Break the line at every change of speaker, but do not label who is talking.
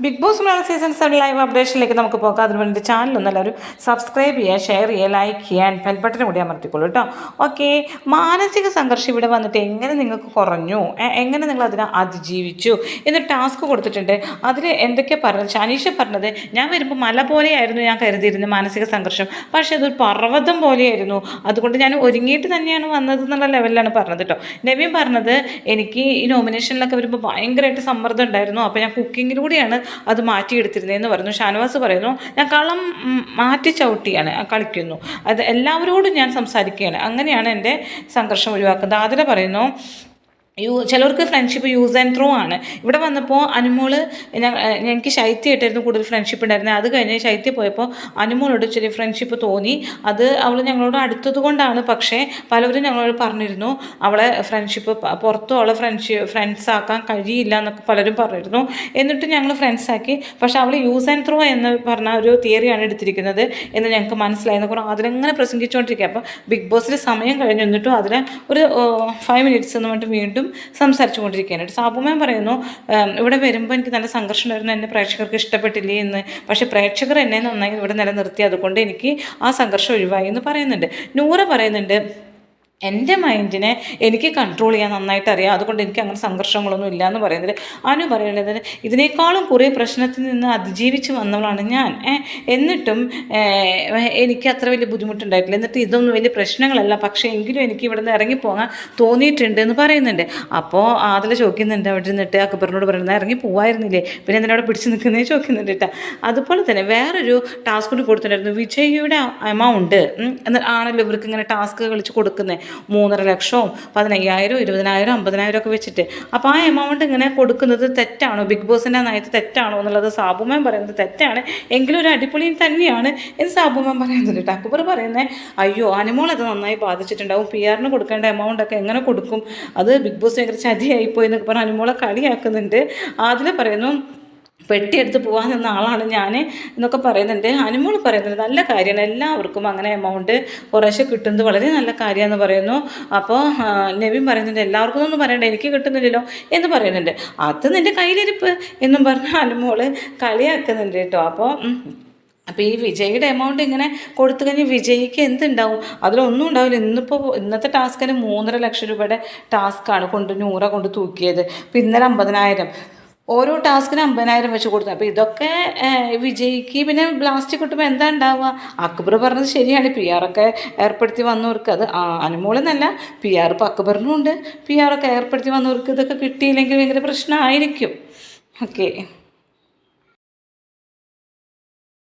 Big boss Malayalam season seven live അപ്ഡേഷനിലേക്ക് നമുക്ക് പോകാം. അതിന് വേണ്ടി ചാനൽ ഒന്ന് എല്ലാവരും സബ്സ്ക്രൈബ് ചെയ്യുക ഷെയർ ചെയ്യുക ലൈക്ക് ചെയ്യാൻ ബെൽ ബട്ടൺ കൂടി അമർത്തിക്കോളൂ കേട്ടോ ഓക്കെ മാനസിക സംഘർഷം ഇവിടെ വന്നിട്ട് എങ്ങനെ നിങ്ങൾക്ക് കുറഞ്ഞു? എങ്ങനെ നിങ്ങൾ അതിനെ അതിജീവിച്ചു? എന്ന് ടാസ്ക് കൊടുത്തിട്ടുണ്ട്. അതിൽ എന്തൊക്കെ പറഞ്ഞത്? ഷാനീഷ പറഞ്ഞത് ഞാൻ വരുമ്പോൾ മല പോലെയായിരുന്നു ഞാൻ കരുതിയിരുന്നത് മാനസിക സംഘർഷം. പക്ഷേ അതൊരു പർവതം പോലെയായിരുന്നു. അതുകൊണ്ട് ഞാൻ ഒരുങ്ങിയിട്ട് തന്നെയാണ് വന്നത് എന്നുള്ള ലെവലിലാണ് പറഞ്ഞത് കേട്ടോ നവീൻ പറഞ്ഞത് എനിക്ക് ഈ നോമിനേഷനിലൊക്കെ വരുമ്പോൾ ഭയങ്കരമായിട്ട് സമ്മർദ്ദം ഉണ്ടായിരുന്നു. അപ്പോൾ ഞാൻ കുക്കിങ്ങിലൂടെയാണ് അത് മാറ്റിയെടുത്തിരുന്നതെന്ന് പറഞ്ഞു. ഷാനവാസ് പറയുന്നു ഞാൻ കളം മാറ്റി ചവിട്ടിയാണ് കളിക്കുന്നു. അത് എല്ലാവരോടും ഞാൻ സംസാരിക്കുകയാണ്. അങ്ങനെയാണ് എന്റെ സംഘർഷം ഒഴിവാക്കുന്നത്. ആതിര പറയുന്നു യൂ ചിലർക്ക് ഫ്രണ്ട്ഷിപ്പ് യൂസ് ആൻഡ് ത്രൂ ആണ്. ഇവിടെ വന്നപ്പോൾ അനുമോൾ എനിക്ക് ശൈത്യമായിട്ടായിരുന്നു കൂടുതൽ ഫ്രണ്ട്ഷിപ്പ് ഉണ്ടായിരുന്നത് അത് കഴിഞ്ഞ് ശൈത്യ പോയപ്പോൾ അനുമോളോട് ചെറിയ ഫ്രണ്ട്ഷിപ്പ് തോന്നി. അത് അവൾ ഞങ്ങളോട് അടുത്തത് കൊണ്ടാണ്. പക്ഷേ പലവരും ഞങ്ങളോട് പറഞ്ഞിരുന്നു. അവളെ ഫ്രണ്ട്ഷിപ്പ് പുറത്തും അവളെ ഫ്രണ്ട്ഷിപ്പ് ഫ്രണ്ട്സ് ആക്കാൻ കഴിയില്ല എന്നൊക്കെ പലരും പറഞ്ഞിരുന്നു. എന്നിട്ട് ഞങ്ങൾ ഫ്രണ്ട്സ് ആക്കി. പക്ഷേ അവൾ യൂസ് ആൻഡ് ത്രൂ എന്ന് പറഞ്ഞ ഒരു തിയറിയാണ് എടുത്തിരിക്കുന്നത് എന്ന് ഞങ്ങൾക്ക് മനസ്സിലായി. എന്നൊക്കെ അതിലെങ്ങനെ പ്രസംഗിച്ചുകൊണ്ടിരിക്കുക അപ്പോൾ ബിഗ് ബോസിൽ സമയം കഴിഞ്ഞു. എന്നിട്ടും അതിൽ ഒരു ഫൈവ് മിനിറ്റ്സ് എന്ന് പറഞ്ഞിട്ട് വീണ്ടും സംസാരിച്ചു കൊണ്ടിരിക്കുകയാണ് സാബുമാൻ പറയുന്നു ഇവിടെ വരുമ്പോൾ എനിക്ക് നല്ല സംഘർഷം ഉണ്ടായിരുന്നു എന്നെ പ്രേക്ഷകർക്ക് ഇഷ്ടപ്പെട്ടില്ലേ എന്ന്. പക്ഷേ പ്രേക്ഷകർ എന്നെ നന്നായി ഇവിടെ നിലനിർത്തി അതുകൊണ്ട് എനിക്ക് ആ സംഘർഷം ഒഴിവായി എന്ന് പറയുന്നുണ്ട്. നൂറ് പറയുന്നുണ്ട് എന്റെ മൈൻഡിനെ എനിക്ക് കൺട്രോൾ ചെയ്യാൻ നന്നായിട്ട് അറിയാം. അതുകൊണ്ട് എനിക്ക് അങ്ങനെ സംഘർഷങ്ങളൊന്നും ഇല്ല എന്ന് പറയുന്നത്. അനു പറയുന്നത് ഇതിനേക്കാളും കുറേ പ്രശ്നത്തിൽ നിന്ന് അതിജീവിച്ച് വന്നവളാണ് ഞാൻ. എന്നിട്ടും എനിക്ക് അത്ര വലിയ ബുദ്ധിമുട്ടുണ്ടായിട്ടില്ല. എന്നിട്ട് ഇതൊന്നും വലിയ പ്രശ്നങ്ങളല്ല. പക്ഷേ എങ്കിലും എനിക്ക് ഇവിടെ നിന്ന് ഇറങ്ങിപ്പോകാൻ തോന്നിയിട്ടുണ്ട് എന്ന് പറയുന്നുണ്ട്. അപ്പോൾ അതിൽ ചോദിക്കുന്നുണ്ട് അവിടെ നിന്നിട്ട് അക്ബറിനോട് പറയുന്നത് ഇറങ്ങി പോവായിരുന്നില്ലേ? പിന്നെ എന്നെ അവിടെ പിടിച്ച് നിൽക്കുന്നേ ചോദിക്കുന്നുണ്ട് കേട്ടോ. അതുപോലെ തന്നെ വേറൊരു ടാസ്ക് കൂടി കൊടുത്തിട്ടുണ്ടായിരുന്നു. വിജയിയുടെ എമൗണ്ട് ആണല്ലോ ഇവർക്ക് ഇങ്ങനെ ടാസ്ക് കളിച്ച് കൊടുക്കുന്നത് മൂന്നര ലക്ഷവും പതിനയ്യായിരം ഇരുപതിനായിരം അമ്പതിനായിരം ഒക്കെ വെച്ചിട്ട്. അപ്പോൾ ആ എമൗണ്ട് ഇങ്ങനെ കൊടുക്കുന്നത് തെറ്റാണോ? ബിഗ് ബോസിന്റെ നയത്ത് തെറ്റാണോ എന്നുള്ളത് സാബുമേൻ പറയുന്നത് തെറ്റാണ്. എങ്കിലും ഒരു അടിപൊളി തന്നെയാണ് എന്ന് സാബുമേൻ പറയുന്നുണ്ട് കേട്ടോ. പറയുന്നത് അയ്യോ അനുമോൾ അത് നന്നായി ബാധിച്ചിട്ടുണ്ടാവും. പി ആറിന് കൊടുക്കേണ്ട എമൗണ്ട് ഒക്കെ എങ്ങനെ കൊടുക്കും? അത് ബിഗ് ബോസ് ഭയങ്കര ചതിയായിപ്പോയി എന്നൊക്കെ പറഞ്ഞ് അനുമോളെ കളിയാക്കുന്നുണ്ട്. അതിൽ പറയുന്നു പെട്ടിയെടുത്ത് പോകാൻ നിന്ന ആളാണ് ഞാൻ എന്നൊക്കെ പറയുന്നുണ്ട്. അനുമോൾ പറയുന്നത് നല്ല കാര്യമാണ്. എല്ലാവർക്കും അങ്ങനെ എമൗണ്ട് കുറേശ്ശെ കിട്ടുന്നത് വളരെ നല്ല കാര്യമാണെന്ന് പറയുന്നു. അപ്പോൾ നെവി പറയുന്നുണ്ട് എല്ലാവർക്കും ഒന്നും പറയണ്ട എനിക്ക് കിട്ടുന്നില്ലല്ലോ എന്ന് പറയുന്നുണ്ട്. അത് നിന്റെ കയ്യിലിരിപ്പ് എന്നും പറഞ്ഞ് അനുമോൾ കളിയാക്കുന്നുണ്ട് കേട്ടോ. അപ്പോൾ അപ്പോൾ ഈ വിജയുടെ എമൗണ്ട് ഇങ്ങനെ കൊടുത്തു കഴിഞ്ഞാൽ വിജയിക്ക് എന്തുണ്ടാവും? അതിലൊന്നും ഉണ്ടാവില്ല. ഇന്നിപ്പോൾ ഇന്നത്തെ ടാസ്കിന് മൂന്നര ലക്ഷം രൂപയുടെ ടാസ്ക്കാണ് കൊണ്ട് നൂറ കൊണ്ട് തൂക്കിയത്. പിന്നെ ഇന്നലെ അമ്പതിനായിരം. ഓരോ ടാസ്കിന് അമ്പതിനായിരം വെച്ച് കൊടുത്തു. അപ്പോൾ ഇതൊക്കെ വിജയിക്ക് പിന്നെ ബ്ലാസ്റ്റ് കിട്ടുമ്പോൾ എന്താ ഉണ്ടാവുക അക്ബർ പറഞ്ഞത് ശരിയാണ്. പി ആറൊക്കെ ഏർപ്പെടുത്തി വന്നവർക്ക് അത് അനുമോളെന്നല്ല പി ആർ ഇപ്പോൾ അക്ബറിനും ഉണ്ട് പി ആറൊക്കെ ഏർപ്പെടുത്തി വന്നവർക്ക് ഇതൊക്കെ കിട്ടിയില്ലെങ്കിൽ ഭയങ്കര പ്രശ്നമായിരിക്കും. ഓക്കെ.